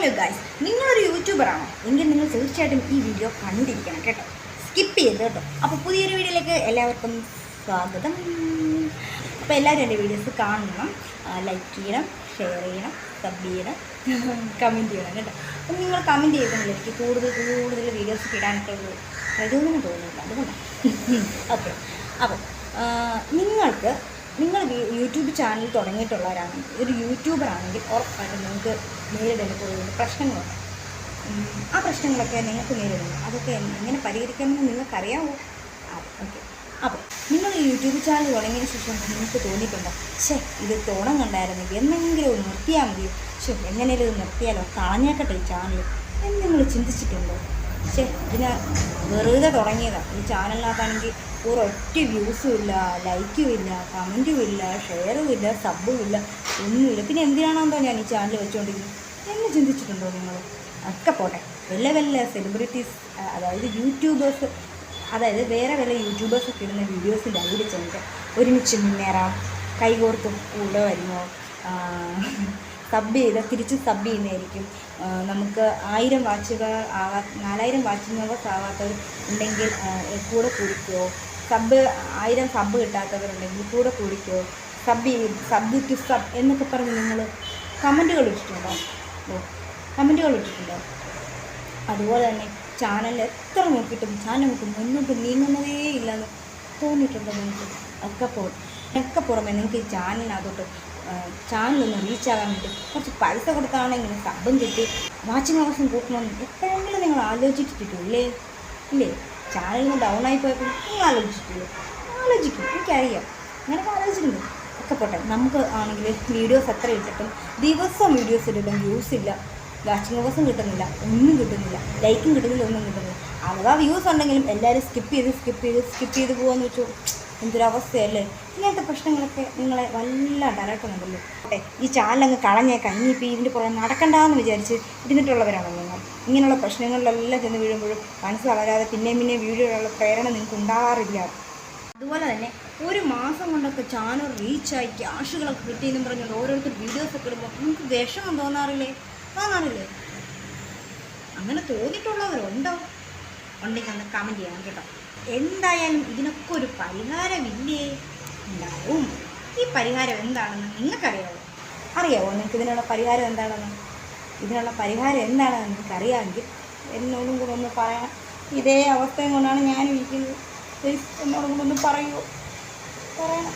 Hello guys നിങ്ങളൊരു യൂട്യൂബറാണോ എങ്കിൽ നിങ്ങൾ തീർച്ചയായിട്ടും ഈ വീഡിയോ കണ്ടിരിക്കണം കേട്ടോ. സ്കിപ്പ് ചെയ്ത് കേട്ടോ. അപ്പോൾ പുതിയൊരു വീഡിയോയിലേക്ക് എല്ലാവർക്കും സ്വാഗതം. അപ്പോൾ എല്ലാവരും എന്റെ വീഡിയോസ് കാണണം ലൈക്ക് ചെയ്യണം ഷെയർ ചെയ്യണം സബ് ചെയ്യണം കമന്റ് ചെയ്യണം കേട്ടോ. അപ്പം നിങ്ങൾ കമന്റ് ചെയ്തിട്ടുണ്ടെങ്കിൽ എനിക്ക് കൂടുതൽ കൂടുതൽ വീഡിയോസ് ഇടാനായിട്ടുള്ള പ്രചോദനം തോന്നുന്നില്ല അതുകൊണ്ടാണ് ഓക്കെ അപ്പോൾ നിങ്ങൾക്ക് നിങ്ങൾ യൂട്യൂബ് ചാനൽ തുടങ്ങിയിട്ടുള്ളവരാണെങ്കിൽ ഒരു യൂട്യൂബർ ആണെങ്കിൽ ഉറപ്പായിട്ടും നിങ്ങൾക്ക് നേരിടേണ്ട കുറേ പ്രശ്നങ്ങളുണ്ട്. ആ പ്രശ്നങ്ങളൊക്കെ നിങ്ങൾക്ക് നേരിടുന്നു അതൊക്കെ എങ്ങനെ പരിഹരിക്കാമെന്ന് നിങ്ങൾക്കറിയാമോ ഓക്കെ. അപ്പോൾ നിങ്ങൾ യൂട്യൂബ് ചാനൽ തുടങ്ങിയതിന് ശേഷം നിങ്ങൾക്ക് തോന്നിയിട്ടുണ്ടോ? ഛേ ഇത് തുടങ്ങണ്ടായിരുന്നെങ്കിൽ എന്നെങ്കിലും ഒന്ന് നിർത്തിയാൽ മതിയോ? ഛേ എങ്ങനെയും ഇത് നിർത്തിയാലോ? കളഞ്ഞേക്കട്ടെ ഈ ചാനൽ. എന്ന് നിങ്ങൾ ചിന്തിച്ചിട്ടുണ്ടോ? ഛേ ഇതിന് വെറുതെ തുടങ്ങിയതാണ് ഈ ചാനലിനകത്താണെങ്കിൽ ഒരൊറ്റ വ്യൂസും ഇല്ല ലൈക്കും ഇല്ല കമന്റും ഇല്ല ഷെയറും ഇല്ല സബും ഇല്ല ഒന്നുമില്ല പിന്നെ എന്തിനാണെന്തോ ഞാൻ ഈ ചാനൽ വെച്ചുകൊണ്ടിരിക്കുന്നത് എന്ന് ചിന്തിച്ചിട്ടുണ്ടോ നിങ്ങൾ? ഒക്കെ പോട്ടെ. വല്ല വല്ല സെലിബ്രിറ്റീസ് അതായത് യൂട്യൂബേഴ്സ് അതായത് വേറെ വല്ല യൂട്യൂബേഴ്സ് ഇടുന്ന വീഡിയോസിന്റെ അതിൽ ചെന്നിട്ട് ഒരുമിച്ച് മുന്നേറാം. കൈകോർത്തും കൂടെ വരുമോ? സബ് ചെയ്ത് തിരിച്ച് സബ് ചെയ്യുന്നതായിരിക്കും. നമുക്ക് ആയിരം വാച്ചുകൾ ആവാ നാലായിരം അവേഴ്സ് ആവാത്തവർ ഉണ്ടെങ്കിൽ കൂടെ കുടിക്കുമോ സബ് ആയിരം സബ് കിട്ടാത്തവരുണ്ടെങ്കിൽ കൂടെ കുടിക്കുമോ സബ് ചെയ്ത് സബ് ടു സബ് എന്നൊക്കെ പറഞ്ഞ് നിങ്ങൾ കമന്റുകൾ ഇട്ടിട്ടുണ്ടോ? ഓ കമന്റുകൾ ഇട്ടിട്ടുണ്ടോ? അതുപോലെ തന്നെ ചാനൽ എത്ര നോക്കിയിട്ടും ചാനൽ നമുക്ക് മുന്നോട്ട് നീങ്ങുന്നതേ ഇല്ലെന്ന് തോന്നിയിട്ടുണ്ടോ നിങ്ങൾക്ക്? ഒക്കെ പോ ഒക്കെ പുറമെ നിങ്ങൾക്ക് ഈ ചാനലിനകത്തോട്ട് ചാനലൊന്ന് റീച്ച് ആകാൻ വേണ്ടി കുറച്ച് പൈസ കൊടുത്താണെങ്കിൽ സബും കിട്ടി. വാച്ചിങ് അവേഴ്സും കൂട്ടണമെന്ന് എപ്പോഴെങ്കിലും നിങ്ങൾ ആലോചിച്ചിട്ടില്ലേ ഇല്ലേ? ചാനലിന് ഡൗൺ ആയി പോയപ്പോൾ നിങ്ങൾ ആലോചിച്ചിട്ടില്ലേ? ആലോചിക്കും എനിക്കറിയാം. അങ്ങനെയൊക്കെ ആലോചിച്ചിട്ടുണ്ട്. ഒക്കെ പോട്ടെ നമുക്ക് ആണെങ്കിൽ വീഡിയോസ് എത്ര ഇട്ടിട്ടും ദിവസം വീഡിയോസ് ഇട്ടിട്ടും വ്യൂസ് ഇല്ല. വാച്ചിങ് അവേഴ്സും കിട്ടുന്നില്ല ഒന്നും കിട്ടുന്നില്ല. ലൈക്കും കിട്ടുന്നില്ല ഒന്നും കിട്ടുന്നില്ല. അഥവാ വ്യൂസ് ഉണ്ടെങ്കിലും എല്ലാവരും സ്കിപ്പ് ചെയ്ത് സ്കിപ്പ് ചെയ്ത് സ്കിപ്പ് ചെയ്ത് പോകുമെന്ന് വെച്ചു. എന്തൊരവസ്ഥയല്ലേ? ഇങ്ങനത്തെ പ്രശ്നങ്ങളൊക്കെ നിങ്ങളെ വല്ലാണ്ട് അലട്ടുന്നുണ്ടല്ലോ. അതെ ഈ ചാനലങ്ങ് കളഞ്ഞേക്കാം ഇനിയിപ്പോൾ ഇതിന്റെ പുറകെ നടക്കണ്ടെന്ന് വിചാരിച്ച് ഇരുന്നിട്ടുള്ളവരാണോ നിങ്ങൾ. ഇങ്ങനെയുള്ള പ്രശ്നങ്ങളിലെല്ലാം ചെന്ന് വീഴുമ്പോഴും മനസ്സ് വളരാതെ പിന്നെയും പിന്നെയും വീഡിയോയിലുള്ള പ്രേരണ നിങ്ങൾക്ക് ഉണ്ടാകാറില്ല അതുപോലെ തന്നെ ഒരു മാസം കൊണ്ടൊക്കെ ചാനൽ റീച്ചായി ക്യാഷുകളൊക്കെ കിട്ടിയെന്നും പറഞ്ഞുകൊണ്ട് ഓരോരുത്തർ വീഡിയോസ് ഒക്കെ ഇടുമ്പോൾ നിങ്ങൾക്ക് വിഷമം തോന്നാറില്ലേ? തോന്നാറില്ലേ? അങ്ങനെ തോന്നിയിട്ടുള്ളവരുണ്ടോ? ഉണ്ടെങ്കിൽ ഒന്ന് കമന്റ് ചെയ്യണം കേട്ടോ. എന്തായാലും ഇതിനൊക്കെ ഒരു പരിഹാരമില്ലേ? ഉണ്ടാവും. ഈ പരിഹാരം എന്താണെന്ന് നിങ്ങൾക്കറിയാവോ? അറിയാവോ നിങ്ങൾക്ക് ഇതിനുള്ള പരിഹാരം എന്താണെന്ന്? ഇതിനുള്ള പരിഹാരം എന്താണെന്ന് നിങ്ങൾക്ക് അറിയാമെങ്കിൽ എന്നോടും കൂടെ ഒന്ന് പറയാം. ഇതേ അവസ്ഥയും കൊണ്ടാണ് ഞാൻ ഇരിക്കുന്നത്. എന്നോടും കൂടെ ഒന്ന് പറയുമോ പറയണം.